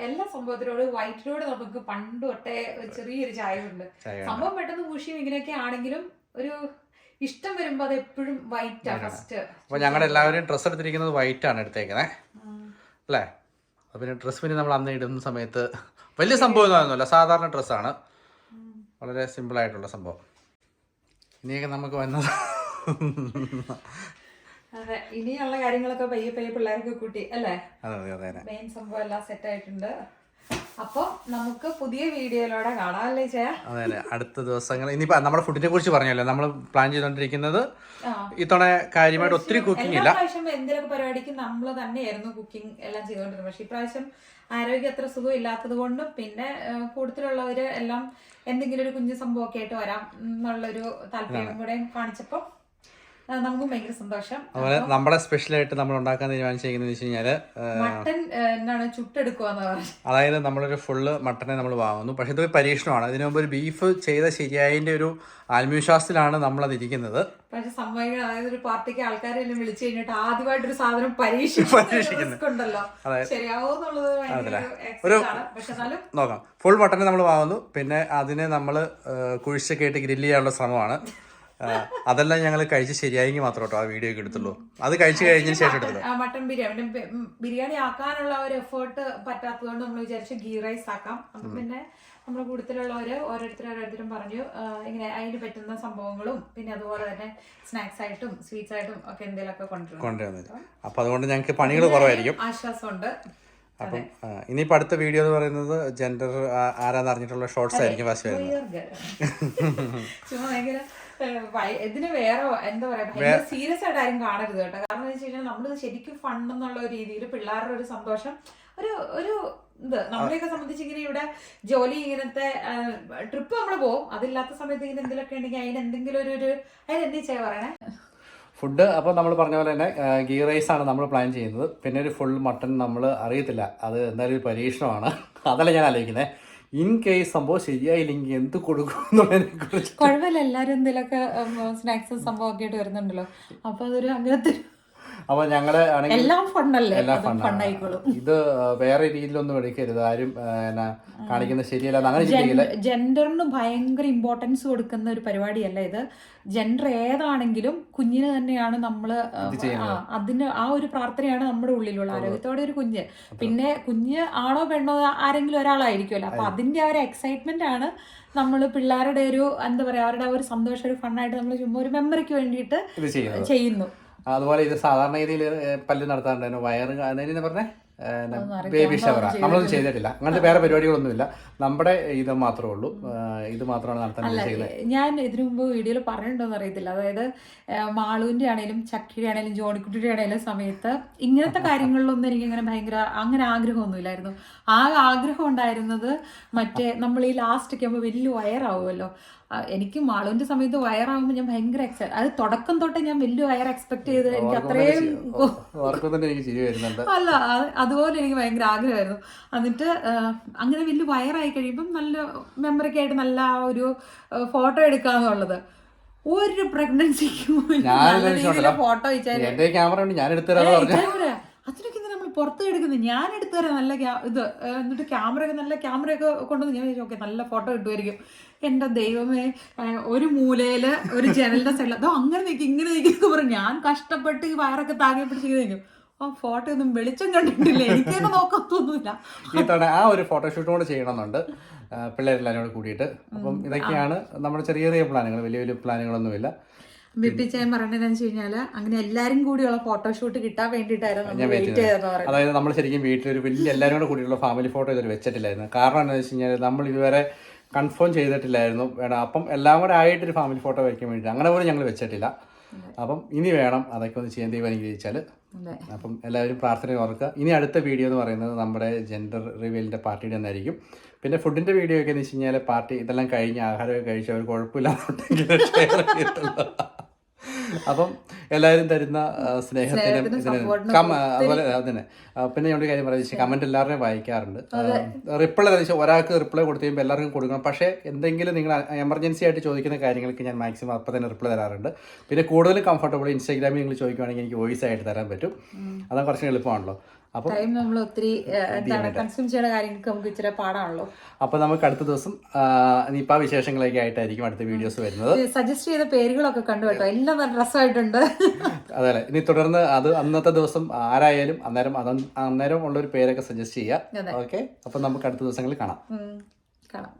എല്ലാ സംഭവത്തിനോട് വൈറ്റിനോട് നമുക്ക് പണ്ട് തൊട്ടേ ചെറിയൊരു ചായവുണ്ട്. സംഭവം പെട്ടെന്ന് ഊഷിയും ഇങ്ങനെയൊക്കെ ആണെങ്കിലും ഒരു ഇഷ്ടം വരുമ്പോ അത് എപ്പോഴും വൈറ്റാ ഫസ്റ്റ് അപ്പൊ ഞങ്ങളുടെ എല്ലാവരും ഡ്രസ്സ് എടുത്തിരിക്കുന്നത് വൈറ്റ് ആണ് എടുത്തേക്കുന്നത് അല്ലേ പിന്നെ ഡ്രസ്സ് പിന്നെ നമ്മൾ അന്ന് ഇടുന്ന സമയത്ത് വലിയ സംഭവം ഒന്നുമല്ല സാധാരണ ഡ്രസ്സാണ്. വളരെ സിമ്പിൾ ആയിട്ടുള്ള സംഭവം. ഇനിയൊക്കെ നമുക്ക് വന്നത്. അതെ ഇനിയുള്ള കാര്യങ്ങളൊക്കെ പയ്യെ പയ്യെ പിള്ളേർക്ക് കൂട്ടി അല്ലേ? മെയിൻ സംഭവം എല്ലാം സെറ്റ് ആയിട്ടുണ്ട്. അപ്പൊ നമുക്ക് പുതിയ വീഡിയോയിലൂടെ കാണാം അല്ലേ അതെ അതെ. അടുത്ത ദിവസങ്ങൾ. ഇനിയിപ്പോ നമ്മുടെ ഫുഡിനെ കുറിച്ച് പറഞ്ഞല്ലോ. നമ്മൾ പ്ലാൻ ചെയ്തോണ്ടിരിക്കുന്നത് ഇത്തവണ കാര്യമായിട്ട് ഒത്തിരി കുക്കിംഗ് ഇല്ല. പ്രാവശ്യം എന്തെങ്കിലും പരിപാടിക്ക് നമ്മൾ തന്നെയായിരുന്നു കുക്കിംഗ് എല്ലാം ചെയ്തോണ്ടിരുന്നത്. പക്ഷെ ഇപ്രാവശ്യം ആരോഗ്യം അത്ര സുഖം ഇല്ലാത്തത് കൊണ്ടും പിന്നെ കൂടുതലുള്ളവര് എല്ലാം എന്തെങ്കിലും ഒരു കുഞ്ഞു സംഭവമൊക്കെ ആയിട്ട് വരാം എന്നുള്ളൊരു താല്പര്യം കൂടെ കാണിച്ചപ്പോൾ നമുക്കും ഭയങ്കര സന്തോഷം. അതുപോലെ നമ്മുടെ സ്പെഷ്യലായിട്ട് നമ്മൾ ഉണ്ടാക്കാൻ തീരുമാനിച്ചിരിക്കുന്നത് വെച്ച് കഴിഞ്ഞാൽ മട്ടൻ എന്താണ് ചുട്ടെടുക്കുവാന്ന് പറഞ്ഞു. അതായത് നമ്മളൊരു ഫുള്ള് മട്ടനെ നമ്മൾ വാങ്ങുന്നു. പക്ഷെ ഇതൊരു പരീക്ഷണമാണ്. ഇതിനു മുമ്പ് ഒരു ബീഫ് ചെയ്ത ശരിയായതിന്റെ ഒരു ആത്മവിശ്വാസത്തിലാണ് നമ്മളത് ഇരിക്കുന്നത്. പക്ഷെ സംഭവങ്ങൾ അതായത് ഒരു പാർട്ടിക്ക് ആൾക്കാരെല്ലാം വിളിച്ചു കഴിഞ്ഞിട്ട് ആദ്യമായിട്ട് ഒരു സാധനം പരീക്ഷിക്കുന്നുണ്ടല്ലോ ശരിയാവോ എന്നുള്ളത് നോക്കാം. ഫുൾ മട്ടനെ നമ്മൾ വാങ്ങുന്നു. പിന്നെ അതിനെ നമ്മൾ കുഴിച്ചൊക്കെ ഇട്ട് ഗ്രില്ല് ചെയ്യാനുള്ള ശ്രമമാണ്. അതെല്ലാം ഞങ്ങൾ കഴിച്ച് ശരിയായെങ്കിൽ മാത്രം കേട്ടോ ആ വീഡിയോ ഒക്കെ എടുത്തുള്ളൂ. അത് കഴിച്ചു കഴിഞ്ഞതിന് ശേഷം മട്ടൺ ബിരിയാണി. ബിരിയാണി ആക്കാനുള്ള ഒരു എഫേർട്ട് പറ്റാത്തതുകൊണ്ട് നമ്മൾ വിചാരിച്ചു ഗീ റൈസ് ആക്കാം. അപ്പൊ പിന്നെ നമ്മുടെ കൂടുതലുള്ളവർ ഓരോരുത്തർ ഓരോരുത്തരും പറഞ്ഞു ഇങ്ങനെ അതിന് പറ്റുന്ന സംഭവങ്ങളും പിന്നെ അതുപോലെ തന്നെ സ്നാക്സ് ആയിട്ടും സ്വീറ്റ്സ് ആയിട്ടും ഒക്കെ എന്തെങ്കിലുമൊക്കെ കൊണ്ടുവരും കൊണ്ടുവന്നത് അപ്പോൾ അതുകൊണ്ട് ഞങ്ങൾക്ക് പണികൾ കുറവായിരിക്കും. ആശ്വാസമുണ്ട്. അപ്പം ഇനിയിപ്പോൾ അടുത്ത വീഡിയോ എന്ന് പറയുന്നത് ജെൻഡർ ആരാന്ന് അറിഞ്ഞിട്ടുള്ള ഷോർട്സ് ആയിരിക്കും ഫസ്റ്റ് വരുന്നത്. ഇതിന് വേറെ എന്താ പറയാ സീരിയസ് ആയിട്ട് ആരും കാണരുത് കേട്ടോ. കാരണം എന്ന് വെച്ച് കഴിഞ്ഞാൽ നമ്മളിത് ശരിക്കും ഫണ്ട് എന്നുള്ള രീതിയിൽ പിള്ളേരുടെ ഒരു സന്തോഷം ഒരു ഒരു ഇത് നമ്മളെയൊക്കെ സംബന്ധിച്ച് ഇങ്ങനെ ഇവിടെ ജോലി ഇങ്ങനത്തെ ട്രിപ്പ് നമ്മൾ പോകും അതില്ലാത്ത സമയത്ത് ഇങ്ങനെ എന്തെങ്കിലുമൊക്കെ ഉണ്ടെങ്കിൽ അതിന് എന്തെങ്കിലും ഒരു ഒരു അതിന് എന്ത് ചെയ്യാ പറയണേ? ഫുഡ് അപ്പോൾ നമ്മൾ പറഞ്ഞ പോലെ തന്നെ ഗീ റൈസാണ് നമ്മൾ പ്ലാൻ ചെയ്യുന്നത്. പിന്നെ ഒരു ഫുൾ മട്ടൺ നമ്മൾ അറിയത്തില്ല. അത് എന്തായാലും ഒരു പരീക്ഷണമാണ്. അതല്ല ഞാൻ ആലോചിക്കുന്നത് ഇൻ കേസ് സംഭവം ശരിയായില്ലെങ്കിൽ എന്ത് കൊടുക്കും എന്നുള്ളതിനെ കുറിച്ച്. കുഴപ്പമില്ല. എല്ലാവരും എന്തെങ്കിലുമൊക്കെ സ്നാക്സും സംഭവമൊക്കെ ആയിട്ട് വരുന്നുണ്ടല്ലോ. അപ്പോൾ അതൊരു അങ്ങനത്തെ അപ്പൊ ഞങ്ങൾ ആണെങ്കിൽ എല്ലാം ഫണ്ണല്ലേ? എല്ലാ അതും ഫണ്ണാണ്. ഇത് വേറെ രീതിയിലൊന്നും എടുക്കരുത്. ആരും കാണിക്കുന്ന ശരിയല്ല. അങ്ങനെ ചിന്തിക്കില്ല. ജെൻഡറിന് ഭയങ്കര ഇമ്പോർട്ടൻസ് കൊടുക്കുന്ന ഒരു പരിപാടിയല്ല ഇത്. ജെൻഡർ ഏതാണെങ്കിലും കുഞ്ഞിന് തന്നെയാണ് നമ്മൾ അതിന് ആ ഒരു പ്രാർത്ഥനയാണ് നമ്മുടെ ഉള്ളിലുള്ള ആരോഗ്യത്തോടെ ഒരു കുഞ്ഞ്. പിന്നെ കുഞ്ഞ് ആണോ പെണ്ണോ ആരെങ്കിലും ഒരാളായിരിക്കുമല്ലോ. അപ്പൊ അതിന്റെ ആ ഒരു എക്സൈറ്റ്മെന്റ് ആണ് നമ്മൾ പിള്ളേരുടെ ഒരു എന്താ പറയാ അവരുടെ ആ ഒരു സന്തോഷം ഒരു ഫണ്ണായിട്ട് നമ്മൾ ചുമ്മാ ഒരു മെമ്മറിക്ക് വേണ്ടിയിട്ട് ചെയ്യുന്നു. അതുപോലെ ഇത് സാധാരണ രീതിയിൽ പല്ല് നടത്താറുണ്ടായിരുന്നു. വയറ് അതിന് പറഞ്ഞേ? ബേബി ഷവറ നമ്മളൊന്നും ചെയ്തിട്ടില്ല. അങ്ങനത്തെ വേറെ പരിപാടികളൊന്നുമില്ല. നമ്മുടെ ഇത് മാത്രമേ ഉള്ളൂ. ഇത് മാത്രമാണ് നടത്താൻ ചെയ്യുന്നത് ഞാൻ ഇതിനു മുമ്പ് വീഡിയോയിൽ പറഞ്ഞിട്ടുണ്ടോന്ന് അറിയത്തില്ല. അതായത് മാളുവിന്റെ ആണെങ്കിലും ചക്കിയുടെ ആണെങ്കിലും ജോണിക്കുട്ടിയുടെ ആണെങ്കിലും സമയത്ത് ഇങ്ങനത്തെ കാര്യങ്ങളിലൊന്നും എനിക്ക് അങ്ങനെ ഭയങ്കര അങ്ങനെ ആഗ്രഹമൊന്നുമില്ലായിരുന്നു. ആ ആഗ്രഹം ഉണ്ടായിരുന്നത് മറ്റേ നമ്മൾ ഈ ലാസ്റ്റ് ഒക്കെ ആകുമ്പോൾ വലിയ വയറാവുമല്ലോ. എനിക്ക് മാളുവിന്റെ സമയത്ത് വയറാകുമ്പോൾ ഞാൻ ഭയങ്കര എക്സൈറ്റ് അത് തുടക്കം തൊട്ടേ ഞാൻ വലിയ വയർ എക്സ്പെക്ട് ചെയ്ത് എനിക്ക് അത്രയും അല്ല അതുപോലെ എനിക്ക് ഭയങ്കര ആഗ്രഹമായിരുന്നു. എന്നിട്ട് അങ്ങനെ വലിയ വയറായി കഴിയുമ്പം നല്ല മെമ്മറിക്ക് ആയിട്ട് നല്ല ഒരു ഫോട്ടോ എടുക്കാന്നുള്ളത് ഒരു പ്രഗ്നൻസിക്കും ഫോട്ടോ ക്യാമറ ഞാൻ അതിനൊക്കെ നമ്മൾ പുറത്ത് എടുക്കുന്നത് ഞാൻ എടുത്തു തരാം നല്ല ഇത് എന്നിട്ട് ക്യാമറ ഒക്കെ നല്ല ക്യാമറ ഒക്കെ കൊണ്ടുവന്ന് ഞാൻ ഓക്കെ നല്ല ഫോട്ടോ കിട്ടുമായിരിക്കും. എന്റെ ദൈവമേ ഒരു മൂലയിൽ ഒരു ജനലിന്റെ സൈഡിൽ അതോ അങ്ങനെ നിൽക്കും ഇങ്ങനെ നിൽക്കുന്നു പറഞ്ഞു ഞാൻ കഷ്ടപ്പെട്ട് ഈ വയറൊക്കെ താങ്ങി പിടിച്ച് നിൽക്കും ആ ഫോട്ടോ ഒന്നും വെളിച്ചം കണ്ടിട്ടില്ല. എനിക്കൊക്കെ നോക്കത്തൊന്നുമില്ല. ഈ തവണ ആ ഒരു ഫോട്ടോഷൂട്ടും കൂടെ ചെയ്യണമെന്നുണ്ട്. പിള്ളേരെല്ലാവരും കൂടെ കൂടിയിട്ട്. അപ്പം ഇതൊക്കെയാണ് നമ്മുടെ ചെറിയ ചെറിയ പ്ലാനുകൾ. വലിയ വലിയ പ്ലാനുകളൊന്നുമില്ല. ബിപ്പിച്ചാൻ പറഞ്ഞതെന്ന് വെച്ച് കഴിഞ്ഞാൽ അങ്ങനെ എല്ലാരും കൂടിയുള്ള ഫോട്ടോഷൂട്ട് കിട്ടാൻ വേണ്ടിയിട്ടായിരുന്നു അതായത് നമ്മൾ ശരിക്കും വീട്ടിൽ ഒരു വലിയ എല്ലാവരും കൂടെ കൂടിയുള്ള ഫാമിലി ഫോട്ടോ ഇതൊരു വെച്ചിട്ടില്ലായിരുന്നു. കാരണം എന്താണെന്ന് വെച്ച് കഴിഞ്ഞാൽ നമ്മൾ ഇതുവരെ കൺഫേം ചെയ്തിട്ടില്ലായിരുന്നു. വേണം അപ്പം എല്ലാം കൂടെ ആയിട്ടൊരു ഫാമിലി ഫോട്ടോ വയ്ക്കാൻ വേണ്ടി അങ്ങനെ പോലും ഞങ്ങൾ വെച്ചിട്ടില്ല. അപ്പം ഇനി വേണം അതൊക്കെ ഒന്ന് ചെയ്യാൻ ദൈവം അനുഗ്രഹിച്ചാൽ അപ്പം എല്ലാവരും പ്രാർത്ഥന ഓർക്കുക. ഇനി അടുത്ത വീഡിയോ എന്ന് പറയുന്നത് നമ്മുടെ ജെൻഡർ റിവീലിന്റെ പാർട്ടിയുടെ ഒന്നായിരിക്കും. പിന്നെ ഫുഡിന്റെ വീഡിയോ ഒക്കെ എന്ന് വെച്ച് കഴിഞ്ഞാൽ പാർട്ടി ഇതെല്ലാം കഴിഞ്ഞ് ആഹാരമൊക്കെ കഴിച്ച് അവർ കുഴപ്പമില്ലാന്നുണ്ടെങ്കിൽ ഷെയർ ചെയ്തിട്ടുള്ളൂ അപ്പം എല്ലാവരും തരുന്ന സ്നേഹത്തിനും ഇതിനും കം- അതുപോലെ അതിനെ പിന്നെ ഞാൻ ഒരു കാര്യം പറയുന്നത് കമന്റ് എല്ലാവരുടെയും വായിക്കാറുണ്ട്. റിപ്ലൈ ഒരാൾക്ക് റിപ്ലൈ കൊടുത്തു കഴിയുമ്പോൾ എല്ലാവർക്കും കൊടുക്കണം. പക്ഷേ എന്തെങ്കിലും നിങ്ങൾ എമർജൻസി ആയിട്ട് ചോദിക്കുന്ന കാര്യങ്ങൾക്ക് ഞാൻ മാക്സിമം അപ്പം തന്നെ റിപ്ലൈ തരാറുണ്ട്. പിന്നെ കൂടുതൽ കംഫർട്ടബിൾ ഇൻസ്റ്റാഗ്രാമിൽ നിങ്ങൾ ചോദിക്കുവാണെങ്കിൽ എനിക്ക് വോയിസ് ആയിട്ട് തരാൻ പറ്റും. അതാണ് കുറച്ച് എളുപ്പമാണല്ലോ. അപ്പം നമ്മൾ ഒത്തിരി എന്താണ് കൺസ്യൂം ചെയ്യുന്ന കാര്യങ്ങൾക്ക് നമുക്ക് ഇച്ചിരി പാടാണല്ലോ. അപ്പോൾ നമുക്ക് അടുത്ത ദിവസം നിപ്പ വിശേഷങ്ങളൊക്കെ ആയിട്ടായിരിക്കും അടുത്ത വീഡിയോസ് വരുന്നത്. സജസ്റ്റ് ചെയ്ത പേരുകളൊക്കെ കണ്ടു കേട്ടോ. എല്ലാം നല്ല രസമായിട്ടുണ്ട്. അതെ ഇനി തുടർന്ന് അത് അന്നത്തെ ദിവസം ആരായാലും അന്നേരം അത് അന്നേരം ഉള്ള ഒരു പേരൊക്കെ സജസ്റ്റ് ചെയ്യുക ഓക്കെ അപ്പം നമുക്ക് അടുത്ത ദിവസങ്ങളിൽ കാണാം. കാണാം.